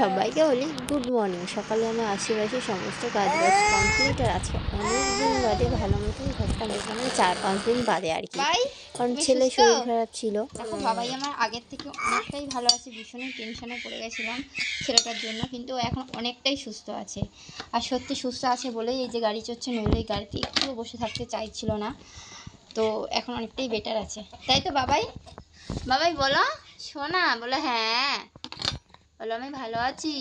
সবাইকে বলি good morning সকালে আমার আশেপাশে সমস্ত কাজ বাজ কমপ্লিট আর আজকে অনেক দিন বাদে ভালো মতন ঘরটা মোটামুটি চার পাঁচ দিন বাদে আর কি। কারণ ছেলে শরীর খারাপ ছিল। দেখো বাবাই আমার আগের থেকে অনেকটাই ভালো আছে ভীষণই টেনশনে পড়ে গেছিলাম ছেলেটার জন্য কিন্তু এখন অনেকটাই সুস্থ আছে। আর সত্যি সুস্থ আছে বলেই এই যে গাড়ি চড়ছে নইলে এই গাড়িতে একটুও বসে থাকতে চাইছিল না। তো এখন অনেকটাই বেটার আছে। তাই তো বাবাই? বাবাই বলো শোনা বলো হ্যাঁ। বলো আমি ভালো আছি।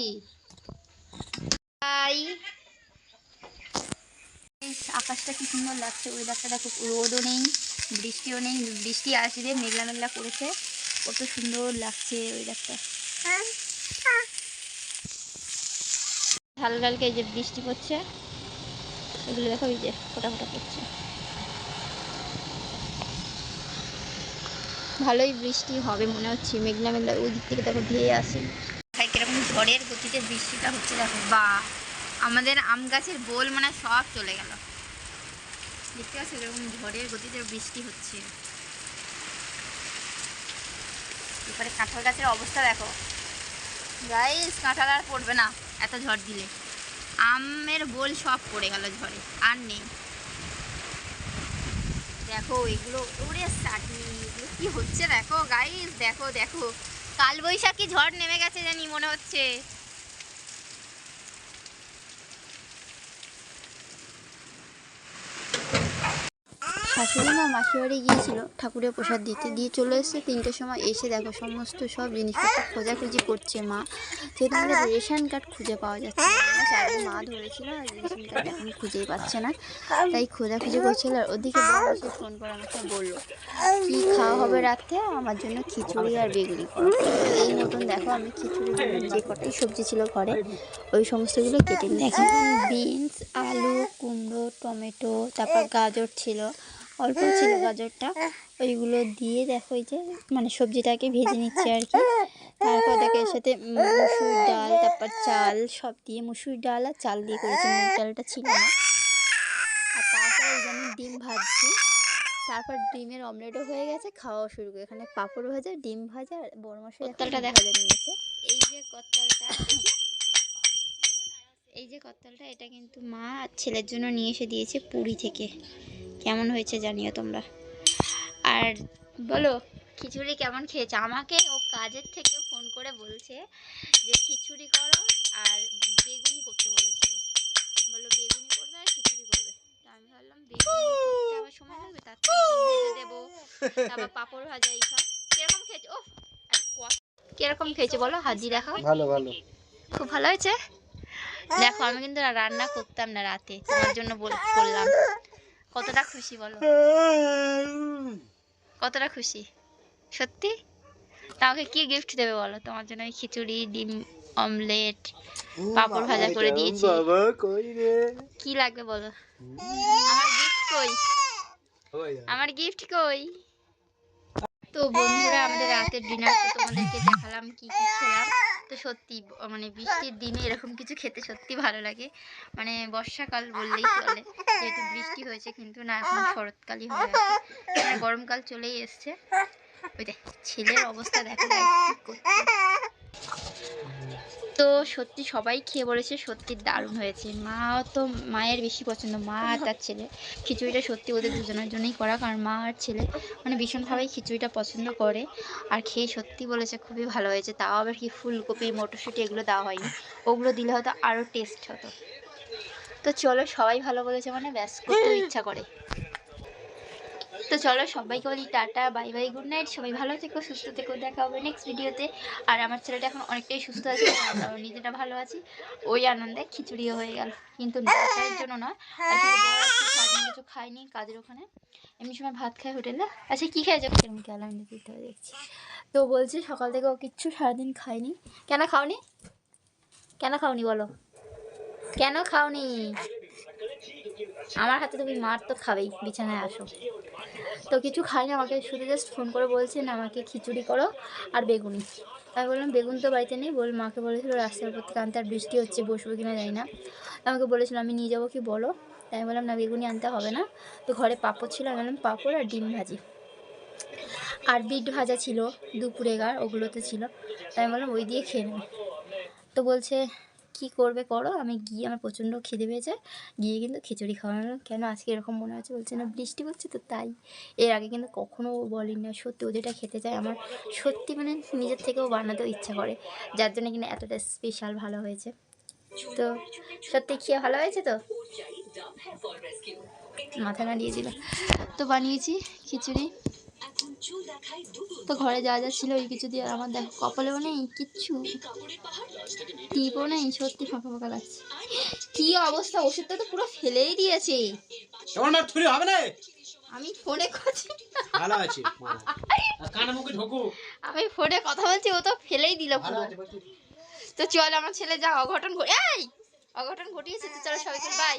আকাশটা কি সুন্দর লাগছে ওয়েদারটা দেখো, রোদও নেই, বৃষ্টিও নেই, বৃষ্টি আসবে মেঘলা মেঘলা করেছে, কত সুন্দর লাগছে ওয়েদারটা হালকা হালকা এই যে বৃষ্টি পড়ছে, এগুলো দেখো এই যে ফোটা ফোটা পড়ছে। ভালোই বৃষ্টি হবে মনে হচ্ছে মেঘলা মেঘলা ওই দিক থেকে দেখো ধেয়ে আসে। ঝড়ের গতিতে বৃষ্টিটা হচ্ছে দেখো, বা আমাদের আম গাছের বোল মানে সব চলে গেল। দেখতে পাচ্ছ এরকম ঝড়ের গতিতে বৃষ্টি হচ্ছে। এবারে কাঁঠাল গাছের অবস্থা দেখো। গাইস কাঁঠাল আর পড়বে না এত ঝড় দিলে। আমের বোল সব পড়ে গেল ঝড়ে, আর নেই। দেখো এগুলো, ওরে চাটনি এগুলো কি হচ্ছে দেখো? গাইস দেখো দেখো। কাল বৈশাখী ঝড় নেমে গেছে জানি মনে হচ্ছে। শাশুড়ি মা মাসি বাড়ি গিয়েছিল ঠাকুরের প্রসাদ দিতে। দিয়ে চলে এসেছে তিনটের সময় এসে দেখো সমস্ত সব জিনিসপত্র খোঁজাখুঁজি করছে মা। যেহেতু আমাদের রেশন কার্ড খুঁজে পাওয়া যাচ্ছে মা ধরেছিল আর রেশন কার্ড এখন খুঁজেই পাচ্ছে না। তাই খোঁজাখুঁজি করছিল আর ওদিকে বড় ফোন করে আমাকে বলল কি খাওয়া হবে রাতে আমার জন্য খিচুড়ি আর বেগুনি এই মতন দেখো আমি খিচুড়ি যে কটাই সবজি ছিল ঘরে ওই সমস্তগুলো কেটে নিয়েছি। বিনস আলু কুমড়ো টমেটো তারপর গাজর ছিল। অল্প ছিল গাজরটা। ওইগুলো দিয়ে দেখো এই যে মানে সবজিটাকে ভেজে নিচ্ছে আর কি। তারপর দেখো এর সাথে মুসুর ডাল তারপর চাল সব দিয়ে মুসুর ডাল আর চাল দিয়ে করেছি। মুগ ডালটা ছিল না। আর তারপর এই যে আমি ডিম ভাজছি। তারপর ডিমের অমলেটও হয়ে গেছে খাওয়াও শুরু করে। এখানে পাঁপড় ভাজা ডিম ভাজা আর বড় মশলা কত্তালটা দেখা। ভাজা নিয়েছে। এই যে কত্তালটা এই যে কত্তালটা এটা কিন্তু মা আর ছেলের জন্য নিয়ে এসে দিয়েছে পুরী থেকে। কেমন হয়েছে জানিও তোমরা। আর বলো খিচুড়ি কেমন খেয়েছে? আমাকে ও কাজের থেকে ফোন করে বলছে যে খিচুড়ি করো আর বেগুনি করতে বলেছিল। বলল বেগুনি করবে আর খিচুড়ি করবে। আমি ভাবলাম বেগুনি করতে আবার সময় লাগবে তার ভেজে দেবো। তারপর পাঁপড় ভাজা এইসব কীরকম খেয়েছে? ও কীরকম খেয়েছে বলো? হাজি দেখাও। ভালো ভালো। খুব ভালো হয়েছে? দেখো আমি কিন্তু রান্না করতাম না রাতে। তোমার জন্য বল- বললাম। কতটা খুশি বলো? কতটা খুশি? সত্যি? তা আমাকে কি গিফট দেবে বলো? তোমার জন্য আমি খিচুড়ি ডিম অমলেট পাঁপড় ভাজা করে দিয়েছি। কি লাগবে বলো? আমার গিফট কই? আমার গিফট কই? তো বন্ধুরা আমাদের রাতের ডিনার তো তোমাদেরকে দেখালাম কি কি খেলাম। তো সত্যি মানে বৃষ্টির দিনে এরকম কিছু খেতে সত্যি ভালো লাগে। মানে বর্ষাকাল বললেই চলে, যেহেতু বৃষ্টি হয়েছে কিন্তু না, এখন শরৎকালই হয়ে আছে। গরমকাল চলেই এসছে। ওই দেখ, ছেলের অবস্থা দেখো যায়। তো সত্যি সবাই খেয়ে বলেছে, সত্যি দারুণ হয়েছে। মা তো মায়ের বেশি পছন্দ, মা আর তার ছেলে। খিচুড়িটা সত্যি ওদের দুজনের জন্যই করা, কারণ মা আর ছেলে মানে ভীষণভাবেই খিচুড়িটা পছন্দ করে। আর খেয়ে সত্যি বলেছে, খুবই ভালো হয়েছে। তাও আবার কি ফুলকপি, মটরশুঁটি এগুলো দেওয়া হয়নি। ওগুলো দিলে হয়তো আরও টেস্ট হতো। তো চলো, সবাই ভালো বলেছে মানে ব্যাস, করতেও ইচ্ছা করে। তো চলো, সবাইকে বলি tata, bye bye, good night, সবাই ভালো থেকো, সুস্থ থেকো, দেখা হবে নেক্সট ভিডিওতে আর আমার ছেলেটা এখন অনেকটাই সুস্থ আছে নিজেটা ভালো আছি। ওই আনন্দে খিচুড়িও হয়ে গেল, কিন্তু নেশার জন্য বড় কিছু খাইনি, কাজের ওখানে। এমনি সময় ভাত খাই হোটেলে আচ্ছা কী খেয়েছো কিরম ক্যালাম দিতে হবে দেখছি। তো বলছি, সকাল থেকে ও কিচ্ছু সারাদিন খায়নি। কেন খাওনি? কেন খাওনি বলো? কেন খাওনি? আমার হাতে তুমি মার তো খাবেই, বিছানায় আসো। তো কিছু খাইনি, আমাকে শুধু জাস্ট ফোন করে বলছেন আমাকে খিচুড়ি করো আর বেগুনি। আমি বললাম, বেগুন তো বাড়িতে নেই। বল, মাকে বলেছিল, রাস্তার উপর থেকে আনতে, আর বৃষ্টি হচ্ছে, বসবো কিনা জানি না। আমাকে বলেছিল, আমি নিয়ে যাব কি, বলো? তাই আমি বললাম, না, বেগুনি আনতে হবে না। তো ঘরে পাঁপড় ছিল, আমি বললাম, পাঁপড় আর ডিম ভাজি। আর বিট ভাজা ছিল দুপুরে গার ওগুলোতে ছিল। তাই আমি বললাম, ওই দিয়ে খেয়ে নেব। তো বলছে কি করবে করো? আমি গিয়ে আমার প্রচণ্ড খিদে পেয়েছে গিয়ে কিন্তু খিচুড়ি খাওয়ানো। কেন আজকে এরকম মনে হচ্ছে? বলছে, না, বৃষ্টি পড়ছে তো তাই। এর আগে কিন্তু কখনো ও বলেনি। না সত্যি ও যেটা খেতে চায়, আমার সত্যি মানে নিজের থেকেও বানাতেও ইচ্ছা করে। যার জন্য কিনা এতটা স্পেশাল ভালো হয়েছে। তো সত্যি খেয়ে ভালো হয়েছে তো? মাথা নাড়িয়ে দিল। তো বানিয়েছি খিচুড়ি। তো ঘরে যা যা ছিল ওই কিছু দিয়ে আর আমার দেখো কপালেও নেই কিচ্ছু। টিপও নেই সত্যি ফাঁকা ফাঁকা লাগছে। কি অবস্থা? ওষুধটা তো পুরো ফেলেই দিয়েছে। মার হবে না? আমি ফোনে করছি ভালো আছে কানে মুখে ঢোকো। আমি ফোনে কথা বলছি ও তো ফেলেই দিল পুরো। তো চল আমার ছেলে যা অঘটন ঘটে এই! অঘটন ঘটিয়েছে তো চলো সবাইকে বাই